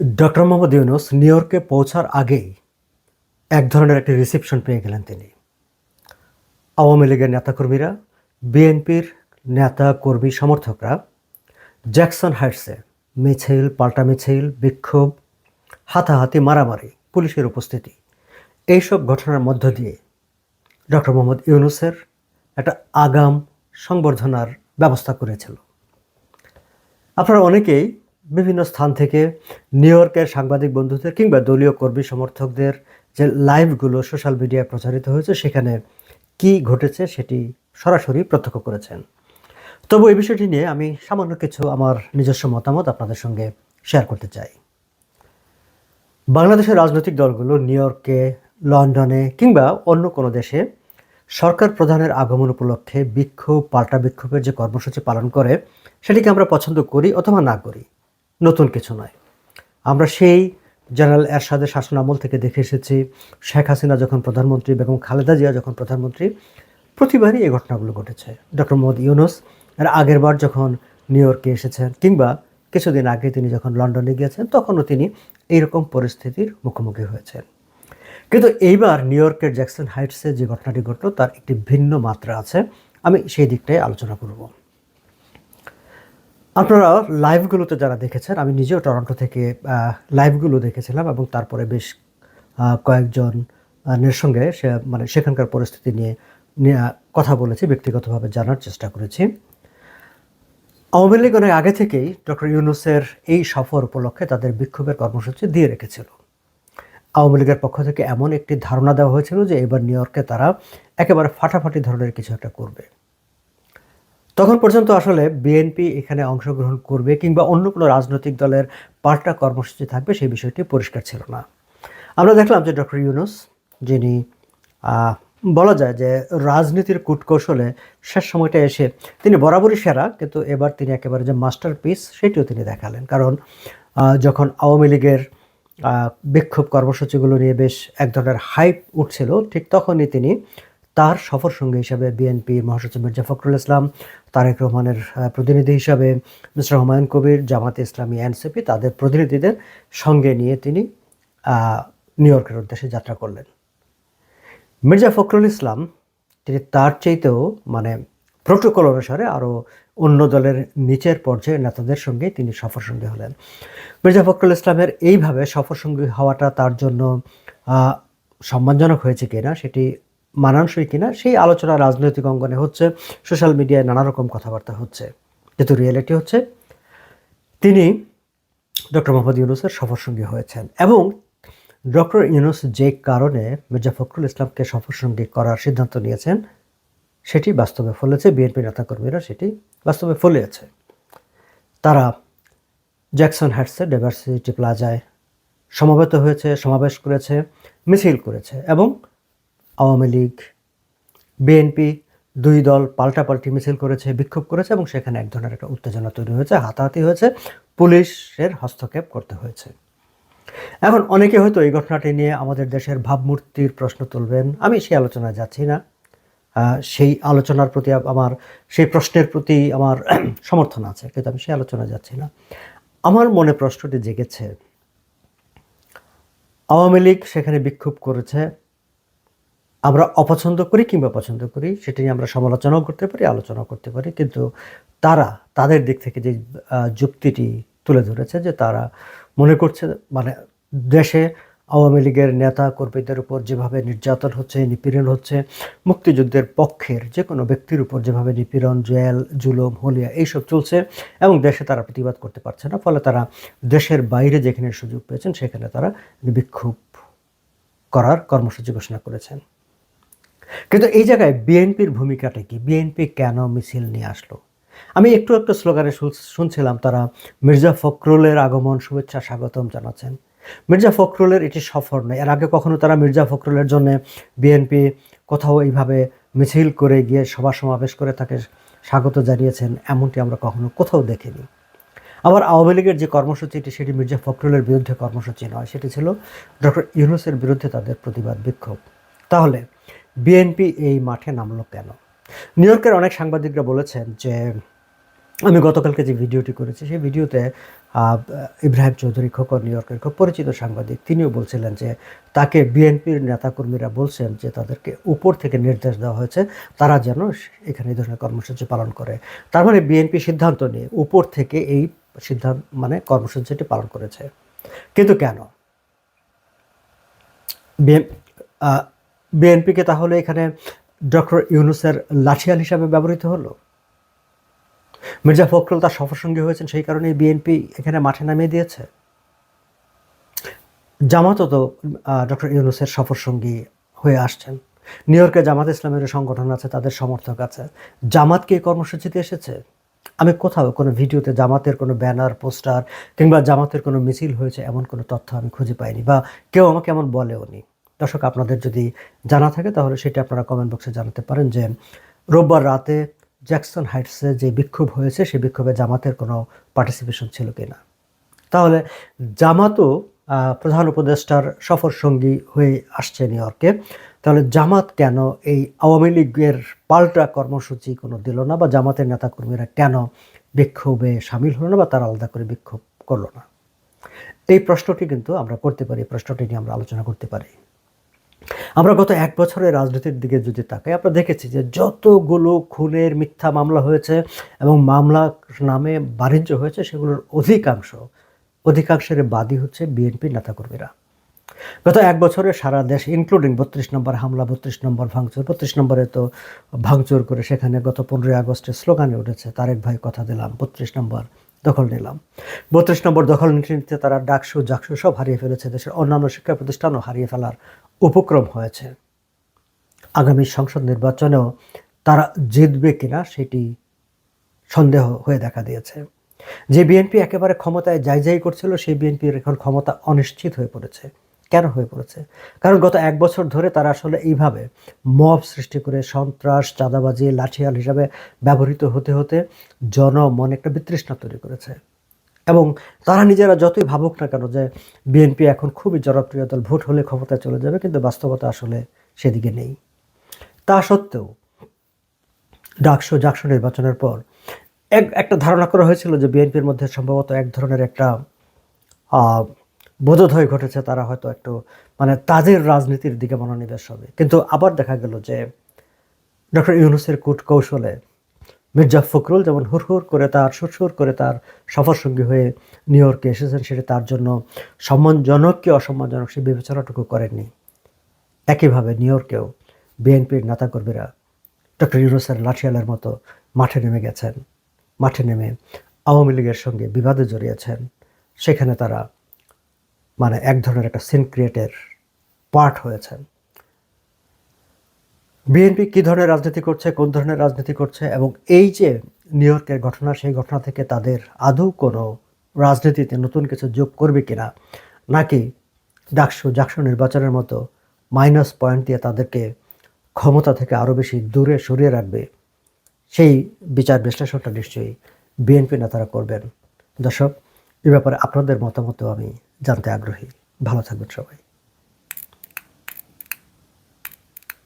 Doctor Mohammad Yunus new ইয়র্কে পৌঁছার আগেই এক ধরনের একটি রিসেপশন পেয়ে গেলেন তিনি। আওয়ামী লীগের নেতাকর্মীরা, বিএনপির নেতা কর্মী সমর্থকরা, জ্যাকসন হাইটসে মিছিল পাল্টা মিছিল বিক্ষোভ, হাতাহাতি, মারামারি, পুলিশের উপস্থিতি, এইসব ঘটনার মধ্য দিয়ে ডক্টর মোহাম্মদ ইউনুসের একটা আগাম সংবর্ধনার ব্যবস্থা করেছিল। আপনারা অনেকেই বিভিন্ন স্থান থেকে নিউ ইয়র্কের সাংবাদিক বন্ধুদের কিংবা দলীয় কর্মী সমর্থকদের যে লাইভগুলো সোশ্যাল মিডিয়ায় প্রচারিত হয়েছে, সেখানে কি ঘটেছে সেটি সরাসরি প্রত্যক্ষ করেছেন। তবু এই বিষয়টি নিয়ে আমি সামান্য কিছু আমার নিজস্ব মতামত আপনাদের সঙ্গে শেয়ার করতে চাই। বাংলাদেশের রাজনৈতিক দলগুলো নিউ ইয়র্কে লন্ডনে কিংবা অন্য কোনো দেশে সরকার প্রধানের আগমন উপলক্ষে বিক্ষোভ, পাল্টা বিক্ষোভের যে কর্মসূচি পালন করে, সেটিকে আমরা পছন্দ করি অথবা না করি। নতুন কিছু নয়। আমরা সেই জেনারেল এরশাদের শাসন আমল থেকে দেখে এসেছি, শেখ হাসিনা যখন প্রধানমন্ত্রী বেগম খালেদা জিয়া যখন প্রধানমন্ত্রী, প্রতিবারই এই ঘটনাগুলো ঘটেছে। ডক্টর মোহাম্মদ ইউনুস এর আগের বার যখন নিউ ইয়র্কে এসেছেন কিংবা কিছুদিন আগে তিনি যখন লন্ডনে গিয়েছেন, তখনও তিনি এইরকম পরিস্থিতির মুখোমুখি হয়েছেন। কিন্তু এইবার নিউ ইয়র্কের জ্যাকসন হাইটসে যে ঘটনাটি ঘটলো, তার একটি ভিন্ন মাত্রা আছে। আমি সেই দিকটাই আলোচনা করব। আপনারা লাইভগুলোতে যারা দেখেছেন আমি নিজেও টরন্টো থেকে লাইভগুলো দেখেছিলাম এবং তারপরে বেশ আহ, কয়েকজন নের সঙ্গে সে মানে সেখানকার পরিস্থিতি নিয়ে, কথা বলেছি ব্যক্তিগতভাবে জানার চেষ্টা করেছি। আওয়ামী লীগ অনেক আগে থেকেই ডক্টর ইউনুসের এই সফর উপলক্ষে তাদের বিক্ষোভের কর্মসূচি দিয়ে রেখেছিল। আওয়ামী লীগের পক্ষ থেকে এমন একটি ধারণা দেওয়া হয়েছিল যে এবার নিউ ইয়র্কে তারা একেবারে ফাটাফাটি ধরনের কিছু একটা করবে। তখন পর্যন্ত আসলে বিএনপি এখানে অংশগ্রহণ করবে কিংবা অন্য কোনো রাজনৈতিক দলের পাল্টা কর্মসূচি থাকবে সেই বিষয়টি পরিষ্কার ছিল না। আমরা দেখলাম যে ডক্টর ইউনুস, যিনি বলা যায় যে রাজনীতির কূটকৌশলে শেষ সময়টা এসে তিনি বরাবরই সেরা, কিন্তু এবার তিনি একেবারে যে মাস্টার পিস সেটিও তিনি দেখালেন। কারণ যখন আওয়ামী লীগের বিক্ষোভ কর্মসূচিগুলো নিয়ে বেশ এক ধরনের হাইপ উঠছিল, ঠিক তখনই তিনি তার সফর সঙ্গী হিসাবে বিএনপি মহাসচিব মির্জা ফখরুল ইসলাম, তারেক রহমানের প্রতিনিধি হিসাবে মিস্টার হুমায়ুন কবির, জামাতে ইসলামী এনসিপি তাদের প্রতিনিধিদের সঙ্গে নিয়ে তিনি নিউ ইয়র্কের উদ্দেশ্যে যাত্রা করলেন। মির্জা ফখরুল ইসলাম, তিনি তার চাইতেও মানে প্রোটোকল অনুসারে আরও অন্য দলের নিচের পর্যায়ে নেতাদের সঙ্গে তিনি সফরসঙ্গী হলেন। মির্জা ফখরুল ইসলামের এইভাবে সফরসঙ্গী হওয়াটা তার জন্য সম্মানজনক হয়েছে কিনা সেটি মানানসই কিনা, সেই আলোচনা রাজনৈতিক অঙ্গনে হচ্ছে, সোশ্যাল মিডিয়ায় নানা রকম কথাবার্তা হচ্ছে। কিন্তু রিয়েলিটি হচ্ছে, তিনি ডক্টর মোহাম্মদ ইউনুসের সফরসঙ্গী হয়েছেন এবং ডক্টর ইউনুস যে কারণে মির্জা ফখরুল ইসলামকে সফরসঙ্গী করার সিদ্ধান্ত নিয়েছেন, সেটি বাস্তবে ফলেছে বিএনপি নেতাকর্মীরা সেটি বাস্তবে ফলিয়েছে। তারা জ্যাকসন হ্যাটসে ডাইভার্সিটি প্লাজায় সমাবেত হয়েছে, সমাবেশ করেছে, মিছিল করেছে এবং আওয়ামী লীগ, বিএনপি দুই দল পাল্টাপাল্টি মিছিল করেছে, বিক্ষোভ করেছে এবং সেখানে এক ধরনের একটা উত্তেজনা তৈরি হয়েছে, হাতাহাতি হয়েছে, পুলিশের হস্তক্ষেপ করতে হয়েছে। এখন অনেকে হয়তো এই ঘটনাটি নিয়ে আমাদের দেশের ভাবমূর্তির প্রশ্ন তুলবেন। আমি সেই আলোচনায় যাচ্ছি না। সেই আলোচনার প্রতি আমার, সেই প্রশ্নের প্রতি আমার সমর্থন আছে, কিন্তু আমি সেই আলোচনায় যাচ্ছি না। আমার মনে প্রশ্নটি জেগেছে, আওয়ামী লীগ সেখানে বিক্ষোভ করেছে আমরা অপছন্দ করি কিংবা পছন্দ করি, সেটা নিয়ে আমরা সমালোচনাও করতে পারি, আলোচনাও করতে পারি। কিন্তু তারা, তাদের দিক থেকে যে যুক্তিটি তুলে ধরেছে যে তারা মনে করছে মানে দেশে আওয়ামী লীগের নেতা কর্মীদের উপর যেভাবে নির্যাতন হচ্ছে, নিপীড়ন হচ্ছে, মুক্তিযুদ্ধের পক্ষের যে কোনো ব্যক্তির উপর যেভাবে নিপীড়ন, জেল, জুলুম, হলিয়া এইসব চলছে এবং দেশে তারা প্রতিবাদ করতে পারছে না, ফলে তারা দেশের বাইরে যেখানে সুযোগ পেয়েছেন, সেখানে তারা বিক্ষোভ করার কর্মসূচি ঘোষণা করেছেন। কিন্তু এই জায়গায় বিএনপির ভূমিকাটা কি? বিএনপি কেন মিছিল নিয়ে আসলো? আমি একটু একটু স্লোগানে শুন- শুনছিলাম, তারা মির্জা ফখরুলের আগমন শুভেচ্ছা স্বাগতম জানাচ্ছেন। মির্জা ফখরুলের এটি সফর নয়। এর আগে কখনো তারা মির্জা ফখরুলের জন্য বিএনপি কোথাও এইভাবে মিছিল করে গিয়ে সভা সমাবেশ করে তাকে স্বাগত জানিয়েছেন, এমনটি আমরা কখনো কোথাও দেখিনি। আবার আওয়ামী লীগের যে কর্মসূচিটি সেটি মির্জা ফখরুলের বিরুদ্ধে কর্মসূচি নয়। সেটি ছিল ডক্টর ইউনুসের বিরুদ্ধে তাদের প্রতিবাদ বিক্ষোভ। তাহলে বিএনপি এই মাঠে নামলো কেন? নিউ ইয়র্কের অনেক সাংবাদিকরা বলেছেন যে, আমি গতকালকে যে ভিডিওটি করেছি, সেই ভিডিওতে ইব্রাহিম চৌধুরী খোকন নিউ ইয়র্কের খুব পরিচিত সাংবাদিক, তিনিও বলছিলেন যে, তাকে বিএনপির নেতাকর্মীরা বলছেন যে, তাদেরকে উপর থেকে নির্দেশ দেওয়া হয়েছে, তারা যেন এখানে এই ধরনের কর্মসূচি পালন করে। তার মানে বিএনপি সিদ্ধান্ত নিয়ে উপর থেকে এই সিদ্ধান্ত মানে কর্মসূচিটি পালন করেছে। কিন্তু কেন? বিএনপিকে তাহলে এখানে ডক্টর ইউনুসের লাঠিয়াল হিসাবে ব্যবহৃত হলো? মির্জা ফখরুল তার সফরসঙ্গী হয়েছেন, সেই কারণে বিএনপি এখানে মাঠে নামিয়ে দিয়েছে। জামাতও তো ডক্টর ইউনুসের সফরসঙ্গী হয়ে আসছেন। নিউ ইয়র্কে জামাত ইসলামের সংগঠন আছে, তাদের সমর্থক আছে। জামাত কি এই কর্মসূচিতে এসেছে? আমি কোথাও কোনো ভিডিওতে জামাতের কোনো ব্যানার, পোস্টার কিংবা জামাতের কোনো মিছিল হয়েছে, এমন কোনো তথ্য আমি খুঁজে পাইনি, বা কেউ আমাকে এমন বলেও নি দর্শক, আপনাদের যদি জানা থাকে, তাহলে সেটা আপনারা কমেন্ট বক্সে জানাতে পারেন যে, রোববার রাতে জ্যাকসন হাইটসে যে বিক্ষোভ হয়েছে, সেই বিক্ষোভে জামাতের কোনো পার্টিসিপেশন ছিল কি না? তাহলে জামাতও প্রধান উপদেষ্টার সফর সঙ্গী হয়ে আসছে নিউ ইয়র্কে। তাহলে জামাত কেন এই আওয়ামী লীগের পাল্টা কর্মসূচি কোনো দিল না বা জামাতের নেতাকর্মীরা কেন বিক্ষোভে সামিল হলো না বা তারা আলাদা করে বিক্ষোভ করল না? এই প্রশ্নটি কিন্তু আমরা করতে পারি প্রশ্নটি নিয়ে আমরা আলোচনা করতে পারি। আমরা গত এক বছরের রাজনীতির দিকে যদি তাকাই, আমরা দেখেছি যে যতগুলো খুনের মিথ্যা মামলা হয়েছে এবং মামলা নামে বাণিজ্য হয়েছে, সেগুলোর অধিকাংশ, অধিকাংশের বাদী হচ্ছে বিএনপির নেতাকর্মীরা। গত এক বছরে সারা দেশ ইনক্লুডিং বত্রিশ নম্বর হামলা, বত্রিশ নম্বর ভাঙচুর, বত্রিশ নম্বরে তো ভাঙচুর করে সেখানে গত পনেরোই আগস্টে স্লোগানে উঠেছে, তারেক ভাই কথা দিলাম, বত্রিশ নম্বর দখল নিলাম। বত্রিশ নম্বর দখল নিতে নিতে তারা ডাকসু, জাকসু সব হারিয়ে ফেলেছে দেশের অন্যান্য শিক্ষা প্রতিষ্ঠানও হারিয়ে ফেলার উপক্রম হয়েছে। আগামী সংসদ নির্বাচনেও তারা জিতবে কিনা সেটি সন্দেহ হয়ে দেখা দিয়েছে। যে বিএনপি একেবারে ক্ষমতায় যাই যাই করছিল, সেই বিএনপির এখন ক্ষমতা অনিশ্চিত হয়ে পড়েছে। কেন হয়ে পড়েছে? কারণ গত এক বছর ধরে তারা আসলে এইভাবে মব সৃষ্টি করে সন্ত্রাস, চাঁদাবাজি, লাঠিয়াল হিসাবে ব্যবহৃত হতে হতে জনমন একটা বিতৃষ্ণা তৈরি করেছে। এবং তারা নিজেরা যতই ভাবুক না কেন যে বিএনপি এখন খুবই জনপ্রিয় দল, ভোট হলে ক্ষমতায় চলে যাবে, কিন্তু বাস্তবতা আসলে সেদিকে নেই। তা সত্ত্বেও ডাকসু জাকসু নির্বাচনের পর এক, একটা ধারণা করা হয়েছিল যে বিএনপির মধ্যে সম্ভবত এক ধরনের একটা বোধোদয় ঘটেছে, তারা হয়তো একটু মানে তাদের রাজনীতির দিকে মনোনিবেশ হবে। কিন্তু আবার দেখা গেল যে ডক্টর ইউনুসের কূট কৌশলে মির্জা ফখরুল যেমন হুড়হুড় করে তার, সুরসুর করে তার সফরসঙ্গী হয়ে নিউ ইয়র্কে এসেছেন, সেটা তার জন্য সম্মানজনক কি অসম্মানজনক সে বিবেচনাটুকু করেননি। একইভাবে নিউ ইয়র্কেও বিএনপির নেতাকর্মীরা ডক্টর ইউনুসের লাঠিয়ালের মতো মাঠে নেমে গেছেন। মাঠে নেমে আওয়ামী লীগের সঙ্গে বিবাদে জড়িয়েছেন। সেখানে তারা মানে এক ধরনের একটা সিন ক্রিয়েটের পার্ট হয়েছেন। বিএনপি কী ধরনের রাজনীতি করছে, কোন ধরনের রাজনীতি করছে এবং এই যে নিউ ইয়র্কের ঘটনা, সেই ঘটনা থেকে তাদের আদৌ কোনো রাজনীতিতে নতুন কিছু যোগ করবে কিনা, নাকি ডাকসু জাকসু নির্বাচনের মতো মাইনাস পয়েন্ট দিয়ে তাদেরকে ক্ষমতা থেকে আরও বেশি দূরে সরিয়ে রাখবে, সেই বিচার বিশ্লেষণটা নিশ্চয়ই বিএনপি নেতারা করবেন। দর্শক, এ ব্যাপারে আপনাদের মতামত আমি জানতে আগ্রহী। ভালো থাকবেন সবাই।